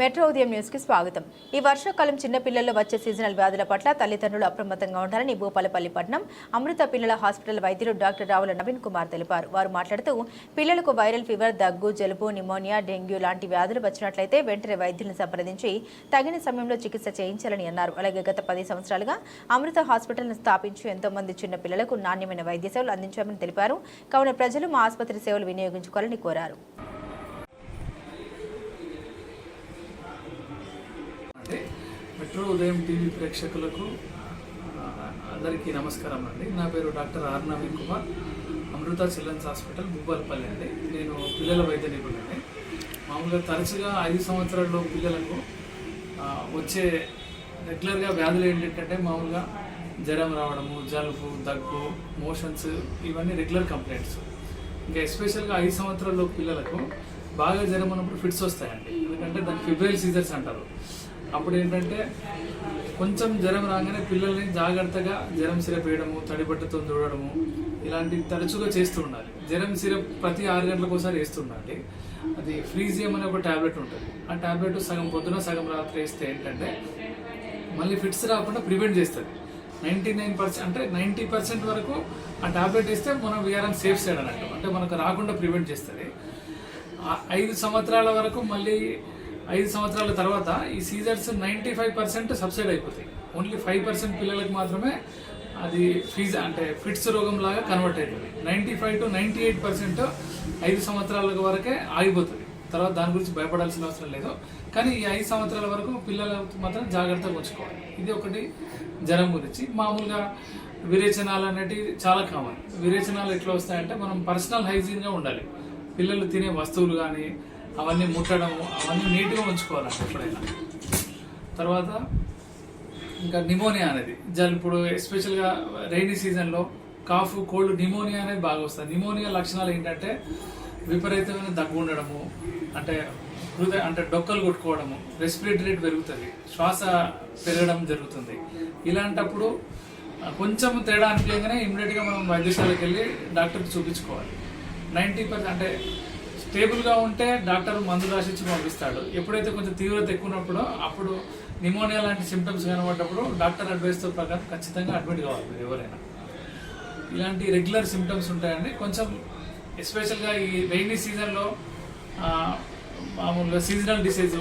Metro ఉదయం న్యూస్కి స్వాగతం. ఈ వర్షాకాలం చిన్న పిల్లల్లో వచ్చే సీజనల్ వ్యాధుల పట్ల తల్లిదండ్రులు అప్రమత్తంగా ఉండాలని భూపాలపల్లి పట్నం అమృత పిల్లల హాస్పిటల్ వైద్యులు డాక్టర్ రావుల నవీన్ కుమార్ తెలిపారు. వారు మాట్లాడుతూ పిల్లలకు వైరల్ ఫీవర్ దగ్గు జలుబు నిమోనియా డెంగ్యూ లాంటి వ్యాధులు వచ్చినట్లయితే వెంటనే వైద్యులను సంప్రదించి తగిన సమయంలో చికిత్స చేయించాలని అన్నారు. అలాగే గత పది సంవత్సరాలుగా అమృత హాస్పిటల్ను స్థాపించి ఎంతో మంది చిన్న పిల్లలకు నాణ్యమైన వైద్య సేవలు అందించామని తెలిపారు. కావున ప్రజలు మా ఆసుపత్రి సేవలు వినియోగించుకోవాలని కోరారు అంటే మెట్రో ఉదయం టీవీ ప్రేక్షకులకు అందరికీ నమస్కారం అండి. నా పేరు doctor R Naveen Kumar. Amrutha children's hospital Bhupalpally అండి. నేను పిల్లల వైద్య నిపుణుడిని. మామూలుగా తరచుగా ఐదు సంవత్సరాల్లో పిల్లలకు వచ్చే రెగ్యులర్గా వ్యాధులు ఏంటంటే మామూలుగా జ్వరం రావడము జలుబు దగ్గు మోషన్స్ ఇవన్నీ రెగ్యులర్ కంప్లైంట్స్. ఇంకా ఎస్పెషల్గా ఐదు సంవత్సరాల్లో పిల్లలకు బాగా జ్వరం ఉన్నప్పుడు ఫిట్స్ వస్తాయండి. ఎందుకంటే దాన్ని ఫిబ్రవరి సీజర్స్ అంటారు. అప్పుడు ఏంటంటే కొంచెం జ్వరం రాగానే పిల్లల్ని జాగ్రత్తగా జ్వరం సిరప్ వేయడము తడిబట్టతో చూడడము ఇలాంటివి తరచుగా చేస్తూ ఉండాలి. జ్వరం సిరప్ ప్రతి ఆరు గంటలకు ఒకసారి వేస్తుండాలి. అది ఫ్రీజియం అనే ఒక టాబ్లెట్ ఉంటుంది. ఆ టాబ్లెట్ సగం పొద్దున సగం రాత్రి వేస్తే ఏంటంటే మళ్ళీ ఫిట్స్ రాకుండా ప్రివెంట్ చేస్తుంది. నైంటీ నైన్ పర్సెంట్ అంటే నైంటీ పర్సెంట్ వరకు ఆ టాబ్లెట్ వేస్తే మనం వీఆర్ఎం సేఫ్ సైడ్ అన్నట్టు. అంటే మనకు రాకుండా ప్రివెంట్ చేస్తుంది. ఐదు సంవత్సరాల వరకు మళ్ళీ ఐదు సంవత్సరాల తర్వాత ఈ seizures ninety five percent subside అయిపోతాయి. ఓన్లీ ఫైవ్ పర్సెంట్ పిల్లలకు మాత్రమే అది ఫీజ్ అంటే ఫిట్స్ రోగం లాగా కన్వర్ట్ అవుతుంది ninety five to ninety eight percent ఐదు సంవత్సరాల వరకే ఆగిపోతుంది. తర్వాత దాని గురించి భయపడాల్సిన అవసరం లేదు. కానీ ఈ ఐదు సంవత్సరాల వరకు పిల్లలు మాత్రం జాగ్రత్తగా ఉంచుకోవాలి. ఇది ఒకటి జ్వరం గురించి. మామూలుగా విరేచనాలు అనేటివి చాలా కామన్. విరేచనాలు ఎట్లా వస్తాయంటే మనం పర్సనల్ హైజీన్గా ఉండాలి. పిల్లలు తినే వస్తువులు కానీ అవన్నీ ముట్టడం అవన్నీ నీట్గా ఉంచుకోవాలండి ఎప్పుడైనా. తర్వాత ఇంకా నిమోనియా అనేది. జల్ ఇప్పుడు ఎస్పెషల్గా రైనీ సీజన్లో కాఫ్ కోల్డ్ నిమోనియా అనేది బాగా వస్తుంది. నిమోనియా లక్షణాలు ఏంటంటే విపరీతమైన దగ్గు ఉండడము అంటే హృదయ అంటే డొక్కలు కొట్టుకోవడము రెస్పిరేటరీ రేట్ పెరుగుతుంది శ్వాస పెరగడం జరుగుతుంది. ఇలాంటప్పుడు కొంచెం తేడా అనిపించగానే ఇమ్మీడియట్గా మనం వైద్యశాలకు వెళ్ళి డాక్టర్కి చూపించుకోవాలి. నైంటీ పర్సెంట్ అంటే స్టేబుల్గా ఉంటే డాక్టర్ మందు రాసిచ్చి పంపిస్తాడు. ఎప్పుడైతే కొంచెం తీవ్రత ఎక్కువ అప్పుడు నిమోనియా లాంటి సిమ్టమ్స్ కనబడ్డప్పుడు డాక్టర్ అడ్వైస్తో ప్రకారం ఖచ్చితంగా అడ్మిట్ కావాలి మీరు ఎవరైనా. ఇలాంటి రెగ్యులర్ సిమ్టమ్స్ ఉంటాయండి. కొంచెం ఎస్పెషల్గా ఈ రెయినీ సీజన్లో మామూలుగా seasonal disease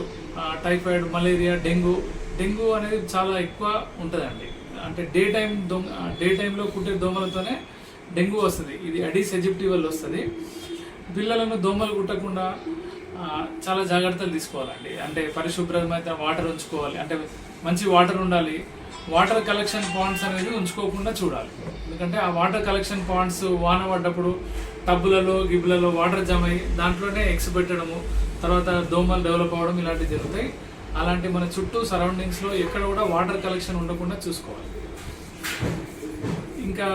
typhoid malaria dengue dengue అనేది చాలా ఎక్కువ ఉంటుందండి. అంటే డే టైం దొంగ డే టైంలో కుట్టే దోమలతోనే డెంగ్యూ వస్తుంది. ఇది అడీస్ ఎజిప్టివల్ వస్తుంది. పిల్లలను దోమలు కుట్టకుండా చాలా జాగ్రత్తలు తీసుకోవాలండి. అంటే పరిశుభ్రమైన వాటర్ ఉంచుకోవాలి. అంటే మంచి వాటర్ ఉండాలి. వాటర్ కలెక్షన్ పాయింట్స్ అనేది ఉంచుకోకుండా చూడాలి. ఎందుకంటే ఆ వాటర్ కలెక్షన్ పాయింట్స్ వాన పడ్డప్పుడు టబ్బులలో గిబ్బులలో వాటర్ జమ అయ్యి దాంట్లోనే ఎగ్స్ పెట్టడము తర్వాత దోమలు డెవలప్ అవ్వడం ఇలాంటివి జరుగుతాయి. అలాంటి మన చుట్టూ సరౌండింగ్స్లో ఎక్కడ కూడా వాటర్ కలెక్షన్ ఉండకుండా చూసుకోవాలి. ఇంకా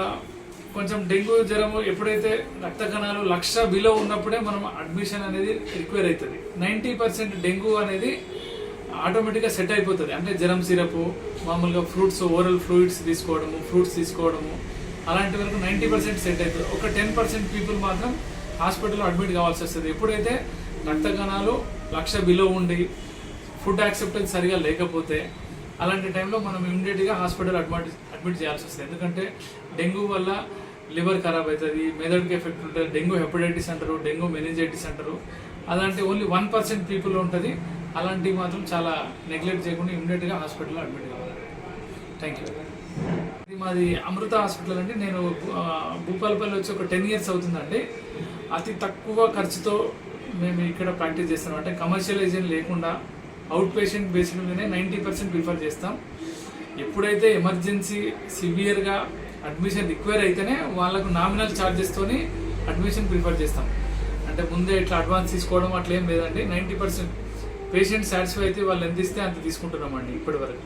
కొంచెం డెంగ్యూ జ్వరము ఎప్పుడైతే రక్త కణాలు లక్ష బిలో ఉన్నప్పుడే మనం అడ్మిషన్ అనేది రిక్వైర్ అవుతుంది. నైంటీ పర్సెంట్ డెంగ్యూ అనేది ఆటోమేటిక్గా సెట్ అయిపోతుంది. అంటే జ్వరం సిరప్ మామూలుగా ఫ్రూట్స్ ఓరల్ ఫ్లూయిడ్స్ తీసుకోవడము ఫ్రూట్స్ తీసుకోవడము అలాంటి వరకు నైంటీ పర్సెంట్ సెట్ అవుతుంది ఒక టెన్ పర్సెంట్ పీపుల్ మాత్రం హాస్పిటల్లో అడ్మిట్ కావాల్సి వస్తుంది. ఎప్పుడైతే రక్త కణాలు లక్ష బిలో ఉండి ఫుడ్ యాక్సెప్టెన్స్ సరిగా లేకపోతే అలాంటి టైంలో మనం ఇమ్మీడియట్గా హాస్పిటల్ అడ్మిట్ అడ్మిట్ చేయాల్సి వస్తుంది. ఎందుకంటే డెంగ్యూ వల్ల లివర్ ఖరాబ్ అవుతుంది మెదడుకి ఎఫెక్ట్ ఉంటుంది డెంగ్యూ హెపటైటిస్ అంటారు డెంగ్యూ మెనింజైటిస్ అంటారు. అలాంటి ఓన్లీ వన్ పర్సెంట్ పీపుల్ ఉంటుంది. అలాంటివి మాత్రం చాలా నెగ్లెక్ట్ చేయకుండా ఇమ్మీడియట్గా హాస్పిటల్లో అడ్మిట్ కావాలి. థ్యాంక్ యూ ఇది మాది అమృత హాస్పిటల్ అండి. నేను భూపాలపల్లి వచ్చి ఒక టెన్ ఇయర్స్ అవుతుందండి. అతి తక్కువ ఖర్చుతో మేము ఇక్కడ ప్రాక్టీస్ చేస్తాం అంటే కమర్షియలైజేషన్ లేకుండా అవుట్ పేషెంట్ బేస్డ్ మీదనే నైంటీ పర్సెంట్ ప్రిఫర్ చేస్తాం. ఎప్పుడైతే ఎమర్జెన్సీ సివియర్గా అడ్మిషన్ రిక్వైర్ అయితేనే వాళ్ళకు నామినల్ ఛార్జెస్తోని అడ్మిషన్ ప్రిఫర్ చేస్తాం. అంటే ముందే ఇట్లా అడ్వాన్స్ తీసుకోవడం అట్లా ఏం లేదండి. నైంటీ పర్సెంట్ పేషెంట్ సాటిస్ఫై అయితే వాళ్ళు ఎంత ఇస్తే అంత తీసుకుంటున్నామండి ఇప్పటి వరకు